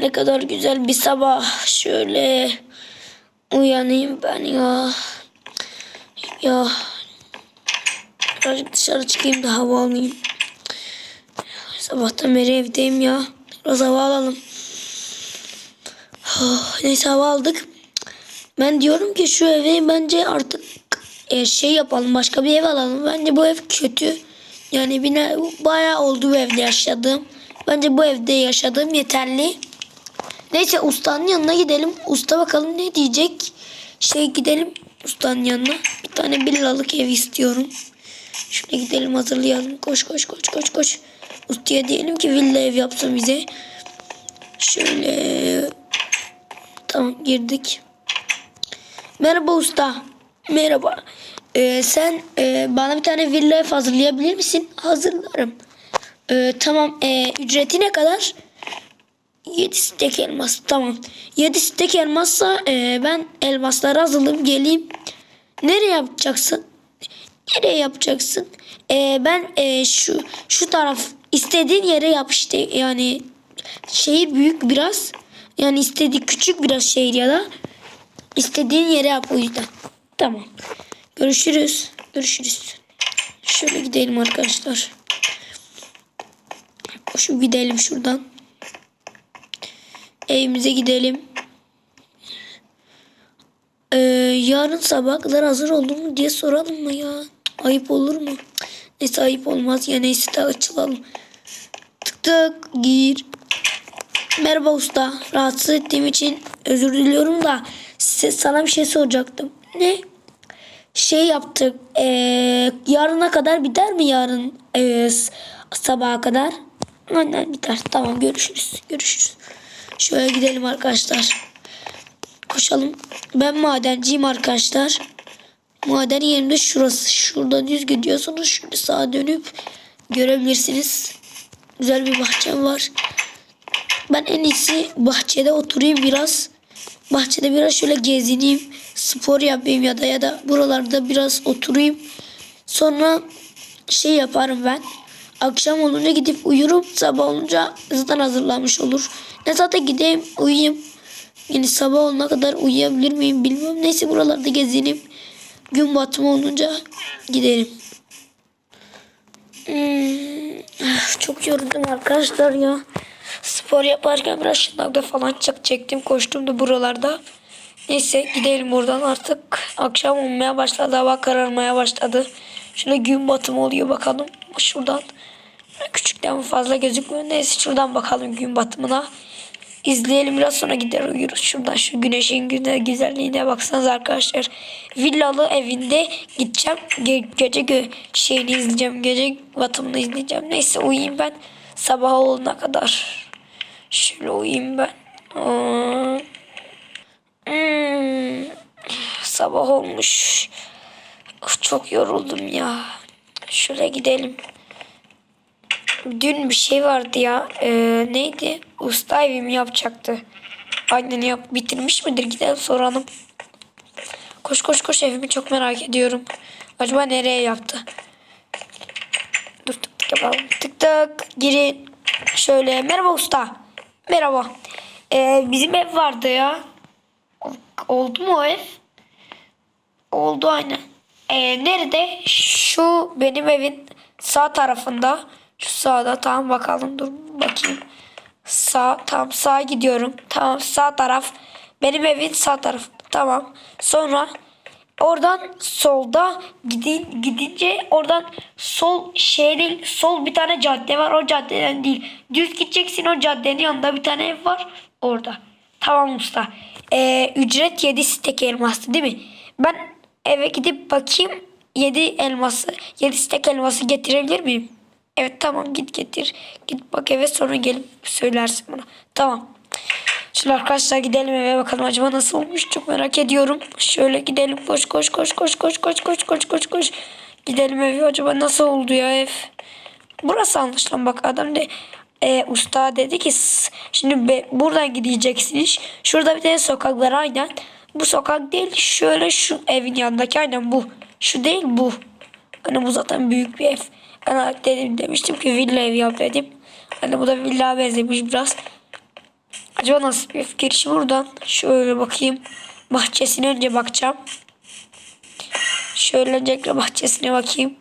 ne kadar güzel bir sabah. Şöyle uyanayım ben ya. Ya birazcık dışarı çıkayım da hava alayım. Sabahtan beri evdeyim ya. Biraz hava alalım. Oh, neyse hava aldık. Ben diyorum ki şu evi bence artık e, şey yapalım. Başka bir ev alalım. Bence bu ev kötü. Yani bina, bayağı oldu bu evde yaşadığım. Bence bu evde yaşadığım yeterli. Neyse ustanın yanına gidelim. Usta bakalım ne diyecek. Şey gidelim ustanın yanına. Bir tane villalık ev istiyorum. Şöyle gidelim hazırlayalım. Koş koş koş koş koş. Ustaya diyelim ki villa ev yapsın bize. Şöyle. Tamam girdik. Merhaba usta. Merhaba. Ee, sen e, bana bir tane villa ev hazırlayabilir misin? Hazırlarım. Ee, tamam. Ee, ücreti ne kadar? 7 stek elmas. Tamam. 7 stek elmazsa e, ben elmasları hazırlayayım geleyim. Nereye yapacaksın? Nereye yapacaksın? Ee, ben e, şu şu taraf istediğin yere yap işte. Yani şehir büyük biraz. Yani istediği küçük biraz şehir ya da istediğin yere yap o yüzden. Tamam. Görüşürüz. Görüşürüz. Şöyle gidelim arkadaşlar. Şu gidelim şuradan. Evimize gidelim. Ee, yarın sabah kadar hazır olur mu diye soralım mı ya? Ayıp olur mu? Neyse ayıp olmaz ya neyse de açılalım. Tık tık gir. Merhaba usta. Rahatsız ettiğim için özür diliyorum da size, sana bir şey soracaktım. Ne? Şey yaptık. Ee, yarına kadar biter mi yarın ee, sabaha kadar? Aynen biter. Tamam görüşürüz. Görüşürüz. Şöyle gidelim arkadaşlar. Koşalım. Ben madenciyim arkadaşlar. Maden yerinde şurası. Şuradan düz gidiyorsunuz. Şöyle sağa dönüp görebilirsiniz. Güzel bir bahçem var. Ben en iyisi bahçede oturayım biraz. Bahçede biraz şöyle gezineyim. Spor yapayım ya da ya da buralarda biraz oturayım. Sonra şey yaparım ben. Akşam olunca gidip uyurum. Sabah olunca zaten hazırlanmış olur. Ne zaten gideyim uyuyayım. Yani sabah olana kadar uyuyabilir miyim bilmiyorum. Neyse buralarda gezineyim. Gün batımı olunca gidelim. Hmm, çok yoruldum arkadaşlar ya. Spor yaparken biraz şınavda falan çektim. Koştum da buralarda. Neyse gidelim buradan artık. Akşam olmaya başladı. Hava kararmaya başladı. Şöyle gün batımı oluyor bakalım. Şuradan. Küçükten fazla gözükmüyor. Neyse şuradan bakalım gün batımına. İzleyelim biraz sonra gider uyuruz. Şuradan şu güneşin güne güzelliğine baksanız arkadaşlar. Villalı evinde gideceğim. Ge- gece gö şeyini izleyeceğim. Gece batımını izleyeceğim. Neyse uyuyayım ben. Sabah olana kadar. Şöyle uyuyayım ben. Aa. Hmm. Sabah olmuş. Çok yoruldum ya. Şöyle gidelim. Dün bir şey vardı ya. Ee, neydi? Usta evimi yapacaktı. Aynen yap. Bitirmiş midir? Gidelim soralım. Koş koş koş evimi çok merak ediyorum. Acaba nereye yaptı? Dur tık tık yapalım. Tık tık girin. Şöyle merhaba usta. Merhaba. Ee, bizim ev vardı ya. Oldu mu o ev? Oldu aynen. Ee, nerede? Şu benim evin sağ tarafında. Şu sağda tamam bakalım dur bakayım. Sağ tam sağa gidiyorum. Tamam sağ taraf. Benim evin sağ tarafı. Tamam. Sonra oradan solda gidin gidince oradan sol şehrin sol bir tane cadde var. O caddeden değil. Düz gideceksin o caddenin yanında bir tane ev var. Orada. Tamam usta. Ee, ücret 7 stek elmastı değil mi? Ben eve gidip bakayım 7 elması 7 stek elması getirebilir miyim? Evet tamam git getir. Git bak eve sonra gelip söylersin bana. Tamam. Şimdi arkadaşlar gidelim eve bakalım acaba nasıl olmuş çok merak ediyorum. Şöyle gidelim koş koş koş koş koş koş koş koş koş koş. Gidelim eve acaba nasıl oldu ya ev. Burası anlaşılan bak adam de e, usta dedi ki "S- şimdi be, buradan gideceksiniz. Şurada bir tane sokak var aynen. Bu sokak değil şöyle şu evin yanındaki aynen bu. Şu değil bu. Hani bu zaten büyük bir ev. Ben dedim demiştim ki villa ev yap dedim. Hani bu da villa benzemiş biraz. Acaba nasıl bir girişi buradan? Şöyle bakayım. Bahçesine önce bakacağım. Şöyle öncelikle bahçesine bakayım.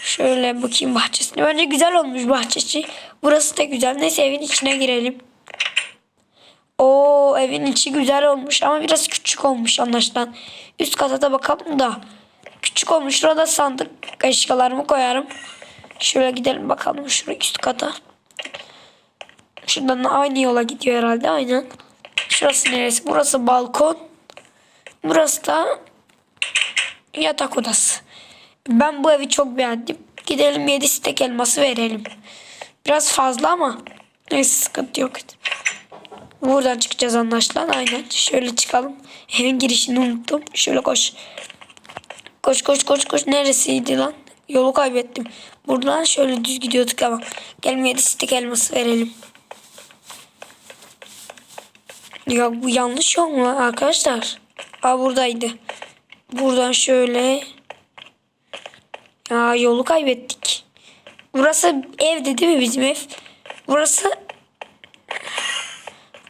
Şöyle bakayım bahçesine. Bence güzel olmuş bahçesi. Burası da güzel. Neyse evin içine girelim. O evin içi güzel olmuş ama biraz küçük olmuş anlaşılan. Üst kata da bakalım da. Küçük olmuş. Şurada sandık eşyalarımı koyarım. Şöyle gidelim bakalım şuraya üst kata. Şuradan da aynı yola gidiyor herhalde aynen. Şurası neresi? Burası balkon. Burası da yatak odası. Ben bu evi çok beğendim. Gidelim 7 stek elması verelim. Biraz fazla ama neyse sıkıntı yok. Buradan çıkacağız anlaşılan. Aynen. Şöyle çıkalım. Evin girişini unuttum. Şöyle koş. Koş koş koş koş. Neresiydi lan? Yolu kaybettim. Buradan şöyle düz gidiyorduk ama. Gelin 7 stek elması verelim. Ya bu yanlış yol mu arkadaşlar? Aa buradaydı. Buradan şöyle. Ya yolu kaybettik. Burası evdi değil mi bizim ev? Burası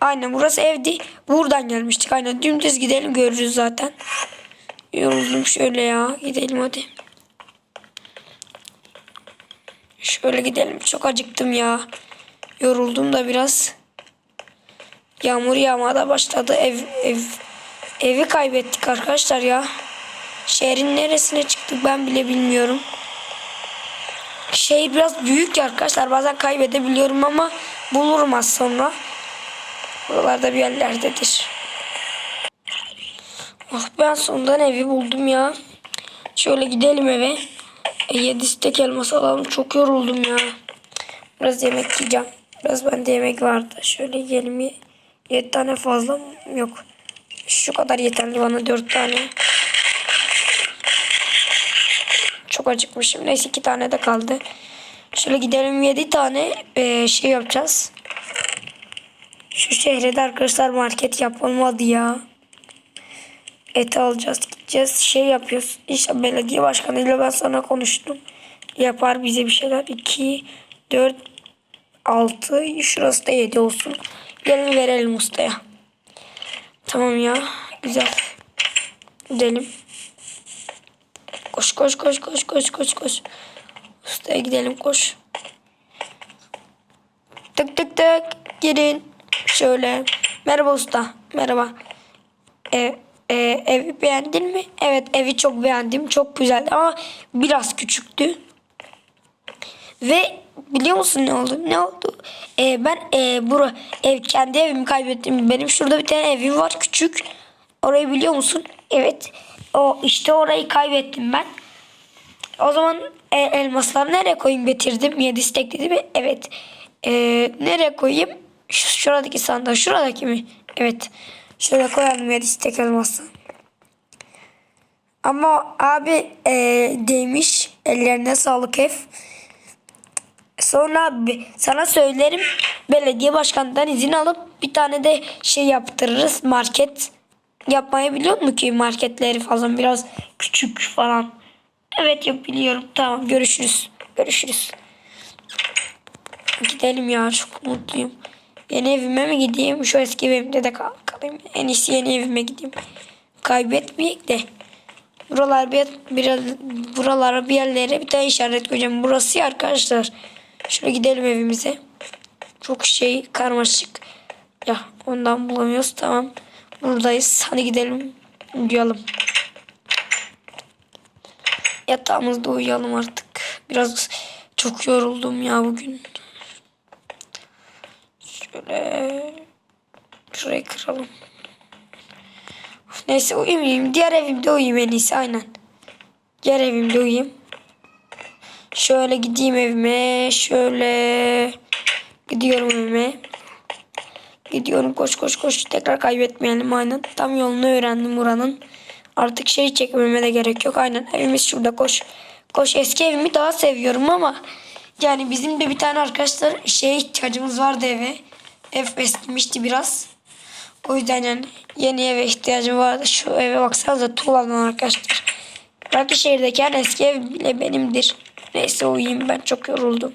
Aynen burası evdi. Buradan gelmiştik. Aynen dümdüz gidelim görürüz zaten. Yoruldum şöyle ya. Gidelim hadi. Şöyle gidelim. Çok acıktım ya. Yoruldum da biraz. Yağmur yağmaya başladı. Ev, ev, evi kaybettik arkadaşlar ya. Şehrin neresine çıktık ben bile bilmiyorum. Şehir biraz büyük ya arkadaşlar. Bazen kaybedebiliyorum ama bulurum az sonra. Buralarda bir yerlerdedir. Oh ben sonunda evi buldum ya. Şöyle gidelim eve. E, 7 stek elması alalım. Çok yoruldum ya. Biraz yemek yiyeceğim. Biraz bende yemek vardı. Şöyle yiyelim. 7 tane fazla mı? Yok. Şu kadar yeterli bana 4 tane. Çok acıkmışım. Neyse 2 tane de kaldı. Şöyle gidelim 7 tane e, şey yapacağız. Şu şehre de arkadaşlar market yapılmadı ya. Et alacağız gideceğiz şey yapıyoruz. İşte belediye başkanıyla ben sana konuştum. Yapar bize bir şeyler. 2, 4, 6 şurası da 7 olsun. Gelin verelim ustaya. Tamam ya. Güzel. Gidelim. Koş koş koş koş koş koş koş. Ustaya gidelim koş. Tık tık tık. Girin. Şöyle. Merhaba usta. Merhaba. E, e, evi beğendin mi? Evet evi çok beğendim. Çok güzeldi ama biraz küçüktü. Ve biliyor musun ne oldu? Ne oldu? Ee, ben e, bura, ev kendi evimi kaybettim. Benim şurada bir tane evim var küçük. Orayı biliyor musun? Evet. O işte orayı kaybettim ben. O zaman e, elmasları nereye koyayım getirdim. 7 stek dedi mi? Evet. E, nereye koyayım? Şu, şuradaki sandığa. Şuradaki mi? Evet. Şöyle koyalım 7 stek elması. Ama abi e, demiş. Ellerine sağlık ev. Sonra bi- sana söylerim belediye başkanından izin alıp bir tane de şey yaptırırız market yapmayı biliyor musun ki marketleri falan biraz küçük falan. Evet yok biliyorum tamam görüşürüz görüşürüz. Gidelim ya çok mutluyum. Yeni evime mi gideyim şu eski evimde de kal kalayım. En iyisi yeni evime gideyim. Kaybetmeyek de. Buralar bir, biraz buralara bir yerlere bir tane işaret koyacağım. Burası ya arkadaşlar. Şöyle gidelim evimize. Çok şey karmaşık. Ya ondan bulamıyoruz. Tamam. Buradayız. Hadi gidelim. Uyuyalım. Yatağımızda uyuyalım artık. Biraz çok yoruldum ya bugün. Şöyle şurayı kıralım. Neyse uyumayayım. Diğer evimde uyuyayım en iyisi aynen. Diğer evimde uyuyayım. Şöyle gideyim evime. Şöyle gidiyorum evime. Gidiyorum koş koş koş. Tekrar kaybetmeyelim aynen. Tam yolunu öğrendim buranın. Artık şey çekmeme de gerek yok. Aynen evimiz şurada koş. Koş eski evimi daha seviyorum ama yani bizim de bir tane arkadaşlar şeye ihtiyacımız vardı eve. Ev eskimişti biraz. O yüzden yani yeni eve ihtiyacım vardı. Şu eve baksanıza tuğladan arkadaşlar. Belki şehirdeki en eski ev bile benimdir. Neyse uyuyayım ben çok yoruldum.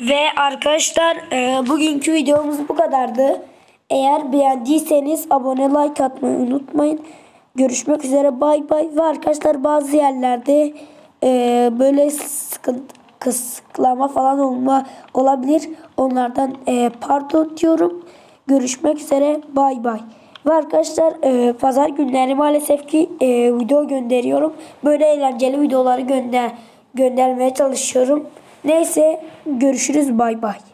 Ve arkadaşlar e, bugünkü videomuz bu kadardı. Eğer beğendiyseniz abone like atmayı unutmayın. Görüşmek üzere bay bay. Ve arkadaşlar bazı yerlerde e, böyle sıkıntı kısıklama falan olma olabilir. Onlardan e, pardon diyorum. Görüşmek üzere bay bay. Ve arkadaşlar e, pazar günleri maalesef ki e, video gönderiyorum. Böyle eğlenceli videoları gönder göndermeye çalışıyorum. Neyse görüşürüz bay bay.